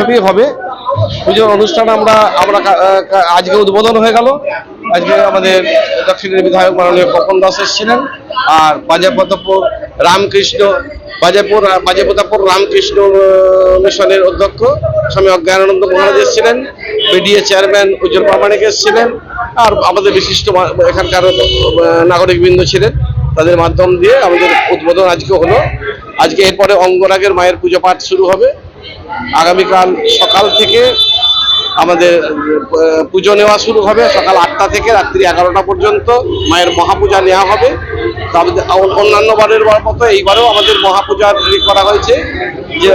মাধ্যমেই হবে। পুজোর অনুষ্ঠান আমরা আমরা আজকে উদ্বোধন হয়ে গেল। আজকে আমাদের দক্ষিণের বিধায়ক মাননীয় কপন দাস এসেছিলেন আর বাজেপ্রতাপুর রামকৃষ্ণ, বাজেপুর বাজেপ্রতাপুর রামকৃষ্ণ মিশনের অধ্যক্ষ স্বামী অজ্ঞানানন্দ মহারাজ এসেছিলেন, বিডিএ চেয়ারম্যান উজ্জ্বল প্রামাণিক এসেছিলেন, আর আমাদের বিশিষ্ট এখানকার নাগরিক বৃন্দ ছিলেন। তাদের মাধ্যম দিয়ে আমাদের উদ্বোধন আজকে হলো। আজকে এরপরে অঙ্গরাগের মায়ের পুজো পাঠ শুরু হবে। আগামীকাল সকাল থেকে আমাদের পুজো নেওয়া শুরু হবে। সকাল আটটা থেকে রাত্রি এগারোটা পর্যন্ত মায়ের মহাপূজা নেওয়া হবে। অন্যান্য বারের বার মতো এইবারেও আমাদের মহাপূজা করা হয়েছে। যে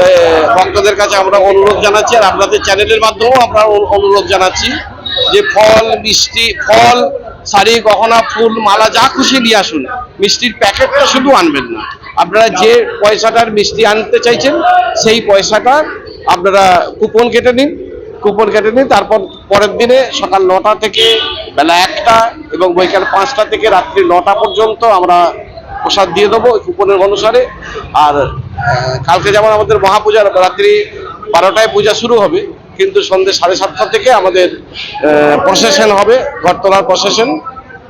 ভক্তদের কাছে আমরা অনুরোধ জানাচ্ছি আর আপনাদের চ্যানেলের মাধ্যমেও আমরা অনুরোধ জানাচ্ছি যে ফল, মিষ্টি, ফল শাড়ি, গহনা, ফুল, মালা, যা খুশি নিয়ে আসুন। মিষ্টির প্যাকেটটা শুধু আনবেন না। আপনারা যে পয়সাটার মিষ্টি আনতে চাইছেন, সেই পয়সাটা আপনারা কুপন কেটে নিন, কুপন কেটে নিন, তারপর পরের দিনে সকাল নটা থেকে বেলা একটা এবং বৈকাল পাঁচটা থেকে রাত্রি নটা পর্যন্ত আমরা প্রসাদ দিয়ে দেবো কুপনের অনুসারে। আর কালকে যেমন আমাদের মহাপূজা রাত্রি বারোটায় পূজা শুরু হবে কিন্তু সন্ধ্যে সাড়ে সাতটা থেকে আমাদের প্রসেশন হবে, ঘরতলার প্রসেশন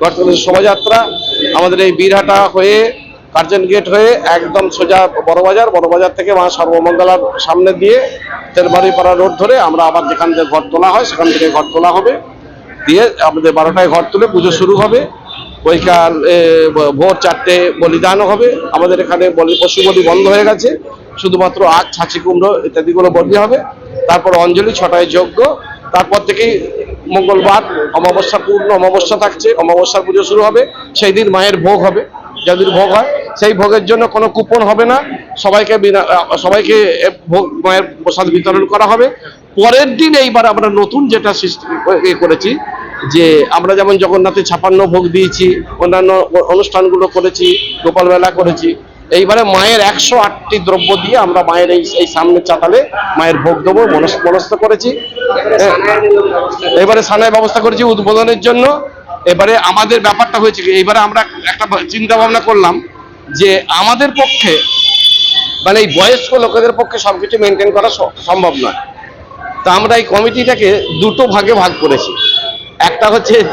ঘরতলার শোভাযাত্রা, আমাদের এই বীরহাটা হয়ে, কার্জন গেট হয়ে একদম সোজা বড়বাজার বড়বাজার থেকে মা সর্বমঙ্গলার সামনে দিয়ে তেলবাড়িপাড়া রোড ধরে আমরা আবার যেখান থেকে ঘর তোলা হয়, সেখান থেকে ঘর তোলা হবে। দিয়ে আমাদের বারোটায় ঘর তুলে পুজো শুরু হবে। ভ- ভোর চারটে বলিদানও হবে। আমাদের এখানে বলি, পশু বলি বন্ধ হয়ে গেছে। শুধুমাত্র আখ, ছাঁচি কুমড়ো ইত্যাদিগুলো বদলি হবে। তারপর অঞ্জলি ছটায় যজ্ঞ, তারপর থেকেই মঙ্গলবার অমাবস্যা পূর্ণ অমাবস্যা থাকছে, অমাবস্যার পুজো শুরু হবে, সেই দিন মায়ের ভোগ হবে, যাদের ভোগ হয়, সেই ভোগের জন্য কোনো কুপন হবে না, সবাইকে বিনা, সবাইকে ভোগ, মায়ের প্রসাদ বিতরণ করা হবে। পরের দিন এইবার আমরা নতুন যেটা সৃষ্টি করেছি, যে আমরা যেমন জগন্নাথের ছাপান্ন ভোগ দিয়েছি, অন্যান্য অনুষ্ঠানগুলো করেছি গোপাল মেলা করেছি এইবারে মায়ের একশো আটটি দ্রব্য দিয়ে আমরা মায়ের এই এই সামনের চাতালে মায়ের ভোগ দেবো, মনস- মনস্থ করেছি। এবারে সানায় ব্যবস্থা করেছি উদ্বোধনের জন্য। এবারে আমাদের ব্যাপারটা হয়েছে কি এবারে আমরা একটা চিন্তা ভাবনা করলাম যে আমাদের পক্ষে মানে এই বয়স্ক লোকেদের পক্ষে সবকিছু মেনটেন করা সম্ভব নয়। তা আমরা এই কমিটিটাকে দুটো ভাগে ভাগ করেছি। একটা হচ্ছে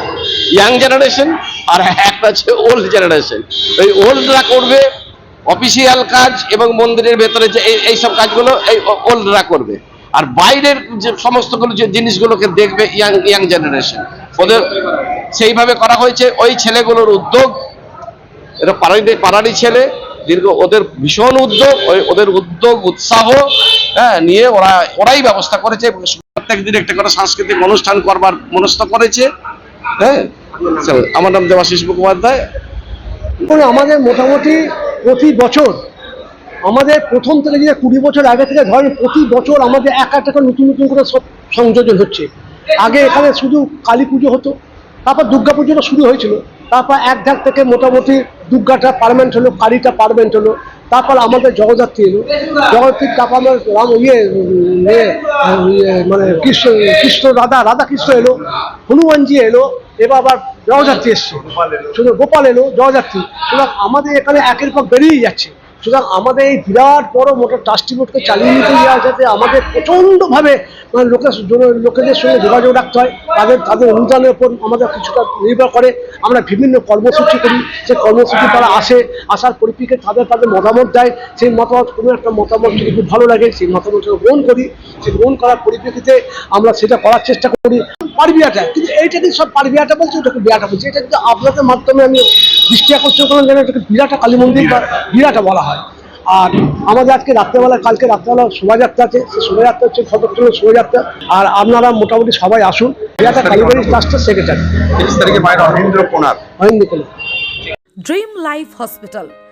ইয়াং জেনারেশন আর একটা হচ্ছে ওল্ড জেনারেশন এই ওল্ডরা করবে অফিসিয়াল কাজ এবং মন্দিরের ভেতরে যে এই এইসব কাজগুলো এই ওল্ডরা করবে। আর বাইরের যে সমস্তগুলো যে জিনিসগুলোকে দেখবে ইয়াং ইয়াং জেনারেশন। ওদের সেইভাবে করা হয়েছে। ওই ছেলেগুলোর উদ্যোগ এটা পাড়ারই পাড়ারই ছেলে, দীর্ঘ ওদের ভীষণ উদ্যোগ, ওই- ওদের উদ্যোগ, উৎসাহ হ্যাঁ নিয়ে ওরা ওরাই ব্যবস্থা করেছে প্রত্যেক দিন একটা করে সাংস্কৃতিক অনুষ্ঠান করবার মনস্থ করেছে। হ্যাঁ আমার নাম দেবাশিস মুখোপাধ্যায়। এখন আমাদের মোটামুটি প্রতি বছর আমাদের প্রথম থেকে যে কুড়ি বছর আগে থেকে ধরেন প্রতি বছর আমাদের এক করে নতুন নতুন করে সংযোজন হচ্ছে। আগে এখানে শুধু কালী পুজো হতো তারপর দুর্গা পুজোটা শুরু হয়েছিল তারপর এক ধাক থেকে মোটামুটি দুর্গাটা পারমেন্ট হলো কালীটা পারমেন্ট হলো তারপর আমাদের জগদ্ধাত্রী এলো। জগদ্ধাত্রীর তারপর আমার রাম ইয়ে ইয়ে, ইয়ে, মানে কৃষ্ণ কৃষ্ণ রাধা রাধা কৃষ্ণ এলো হনুমানজি এলো এবার আবার জগদ্ধাত্রী এসছে। শুধু গোপাল এলো জগদ্ধাত্রী সুতরাং আমাদের এখানে একের পর বেরিয়ে যাচ্ছে। সুতরাং আমাদের এই বিরাট বড় মোটর ট্রাস্টি বোর্ডকে চালিয়ে নিতে যাওয়া যাতে আমাদের প্রচণ্ডভাবে মানে লোকের লোকেদের সঙ্গে যোগাযোগ রাখতে হয়, তাদের তাদের অনুদানের উপর আমাদের কিছুটা নির্ভর করে। আমরা বিভিন্ন কর্মসূচি করি। সেই কর্মসূচি তারা আসে, আসার পরিপ্রেক্ষিতে তাদের তাদের মতামত দেয়। সেই মতামত, কোনো একটা মতামত যদি খুব ভালো লাগে, সেই মতামতটা গ্রহণ করি। সেই গ্রহণ করার পরিপ্রেক্ষিতে আমরা সেটা করার চেষ্টা করি। পারবিয়াটা কিন্তু এইটা কিন্তু সব পারবিয়াটা বলছে ওটাকে বিরাটা বলছে এটা কিন্তু আপনাদের মাধ্যমে আমি দৃষ্টি আকর্ষণ করলাম যেন এটাকে বিরাটা কালী মন্দির বা বিরাটা বলা হয়। আর আমাদের আজকে রাত্রেবেলা কালকে রাত্রেবেলা শোভাযাত্রা আছে সেই শোভাযাত্রা হচ্ছে খবরতলের শোভাযাত্রা। আর আপনারা মোটামুটি সবাই আসুন। বিরাটা কালীবাড়ি ট্রাস্টের সেক্রেটারি তিরিশ তারিখে মায়ের Anindra Konar. Mahendra college dream life hospital